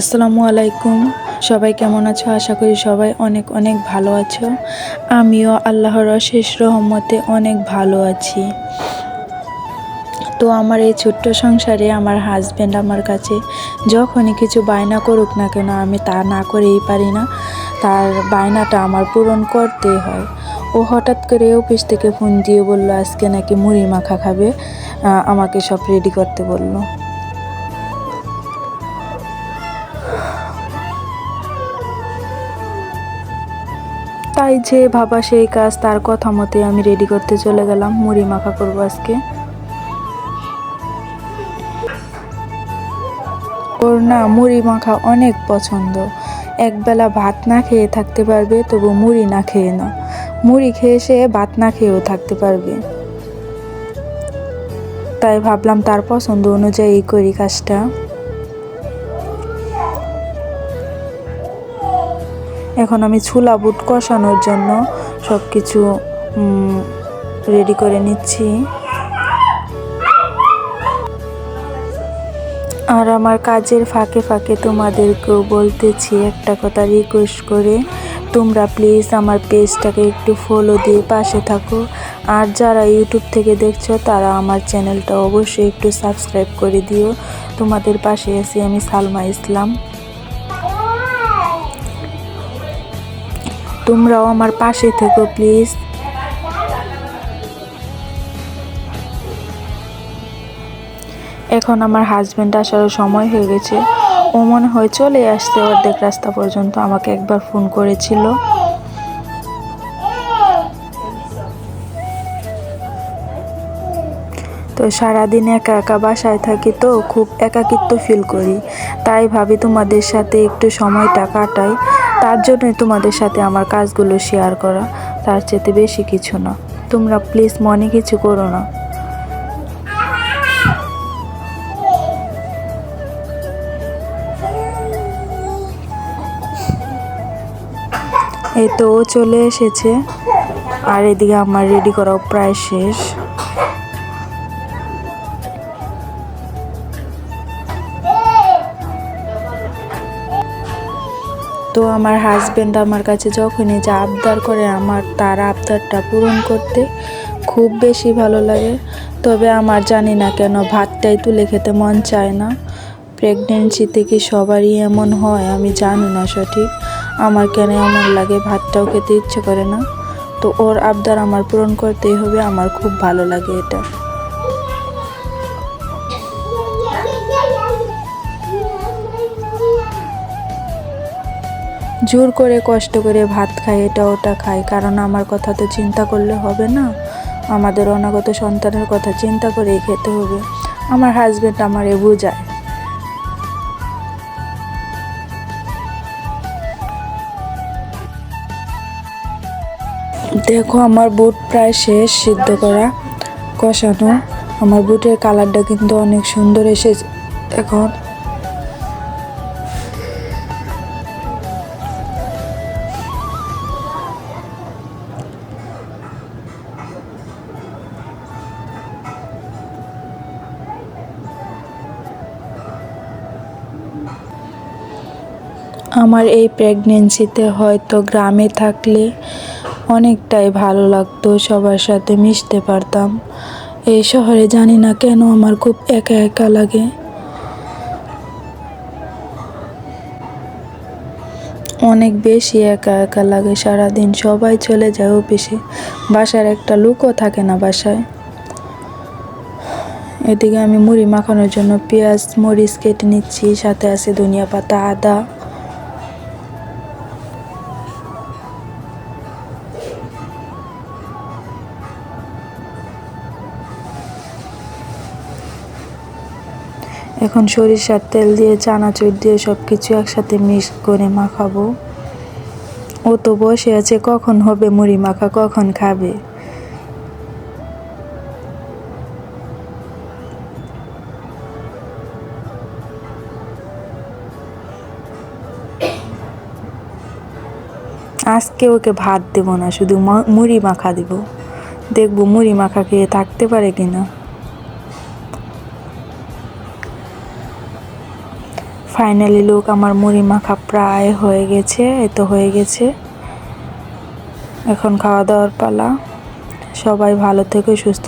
আসসালামু আলাইকুম। সবাই কেমন আছো? আশা করি সবাই অনেক অনেক ভালো আছো। আমিও আল্লাহর অশেষ রহমতে অনেক ভালো আছি। তো আমার এই ছোট্ট সংসারে আমার হাজব্যান্ড আমার কাছে যখনই কিছু বায়না করুক না কেন, আমি তা না করেই পারি না। তার বায়নাটা আমার পূরণ করতেই হয়। ও হঠাৎ করে অফিস থেকে ফোন দিয়ে বলল, আজকে নাকি মুড়ি মাখা খাবে? আমাকে সব রেডি করতে বলল। তাই যে ভাবা সেই কাজ, তার কথা মতে আমি রেডি করতে চলে গেলাম। মুড়ি মাখা করব আজকে। ওর না মুড়ি মাখা অনেক পছন্দ। একবেলা ভাত না খেয়ে থাকতে পারবে, তবু মুড়ি না খেয়ে না মুড়ি খেয়ে সে ভাত না খেয়েও থাকতে পারবে। তাই ভাবলাম তার পছন্দ অনুযায়ী করি কাজটা। এখন আমি ছোলা বুট কষানোর জন্য সব কিছু রেডি করে নিচ্ছি। আর আমার কাজের ফাঁকে ফাঁকে তোমাদেরকেও বলতেছি একটা কথা রিকোয়েস্ট করে। তোমরা প্লিজ আমার পেজটাকে একটু ফলো দিয়ে পাশে থাকো। আর যারা ইউটিউব থেকে দেখছ, তারা আমার চ্যানেলটা অবশ্যই একটু সাবস্ক্রাইব করে দিও। তোমাদের পাশে আছি আমি সালমা ইসলাম। তোমরাও আমার পাশে থেকো, প্লিজ। এখন আমার হাজব্যান্ড আসারও সময় হয়ে গেছে। ও মনে হয় চলে আসছে, অর্ধেক রাস্তা পর্যন্ত আমাকে একবার ফোন করেছিল। তো সারাদিন একা একা বাসায় থাকি তো খুব একাকিত্ব ফিল করি। তাই ভাবি তোমাদের সাথে একটু সময়টা কাটাই। তার জন্যই তোমাদের সাথে আমার কাজগুলো শেয়ার করা, তার চেয়ে বেশি কিছু না। তোমরা প্লিজ মনে কিছু করো না। এই তো চলে এসেছে। আর এদিকে আমার রেডি করাও প্রায় শেষ। তো আমার হাজব্যান্ড আমার কাছে যখনই যা আবদার করে আমার, তার আবদারটা পূরণ করতে খুব বেশি ভালো লাগে। তবে আমার জানি না কেন ভাতটাই তুলে খেতে মন চায় না। প্রেগনেন্সিতে কি সবারই এমন হয় আমি জানি না সঠিক। আমার কেন এমন লাগে? ভাতটাও খেতে ইচ্ছে করে না। তো ওর আবদার আমার পূরণ করতেই হবে, আমার খুব ভালো লাগে এটা। জোর করে কষ্ট করে ভাত খাই এটা ওটা খাই। কারণ আমার কথা তো চিন্তা করলে হবে না। আমাদের অনাগত সন্তানের কথা চিন্তা করেই খেতে হবে। আমার হাজব্যান্ড আমারে বোঝায়। দেখো, আমার বুট প্রায় শেষ সিদ্ধ করা, কষানো। আমার বুটের কালারটা কিন্তু অনেক সুন্দর এসেছে। এখন আমার এই প্রেগনেন্সিতে হয়তো গ্রামে থাকলে অনেকটাই ভালো লাগতো, সবার সাথে মিশতে পারতাম। এই শহরে জানি না কেন আমার খুব একা একা লাগে। অনেক বেশি একা একা লাগে, সারাদিন সবাই চলে যায় অফিসে, বাসার একটা লুকও থাকে না বাসায়। এদিকে আমি মুড়ি মাখানোর জন্য পেঁয়াজ, মরিচ কেটে নিচ্ছি, সাথে আছে ধনিয়া পাতা, আদা। এখন সরিষার তেল দিয়ে, চানাচুর দিয়ে সব কিছু একসাথে মিক্স করে মাখাবো। ও তো বসে আছে, কখন হবে মুড়ি মাখা, কখন খাবে? আজকে ওকে ভাত দেব না, শুধু মুড়ি মাখা দেব। দেখব মুড়ি মাখা খেয়ে থাকতে পারে কিনা। ফাইনালি লুক আমার মুড়ি মাখা প্রায় হয়ে গেছে এত হয়ে গেছে। এখন খাওয়া দাওয়ার পালা। সবাই ভালো থেকে, সুস্থ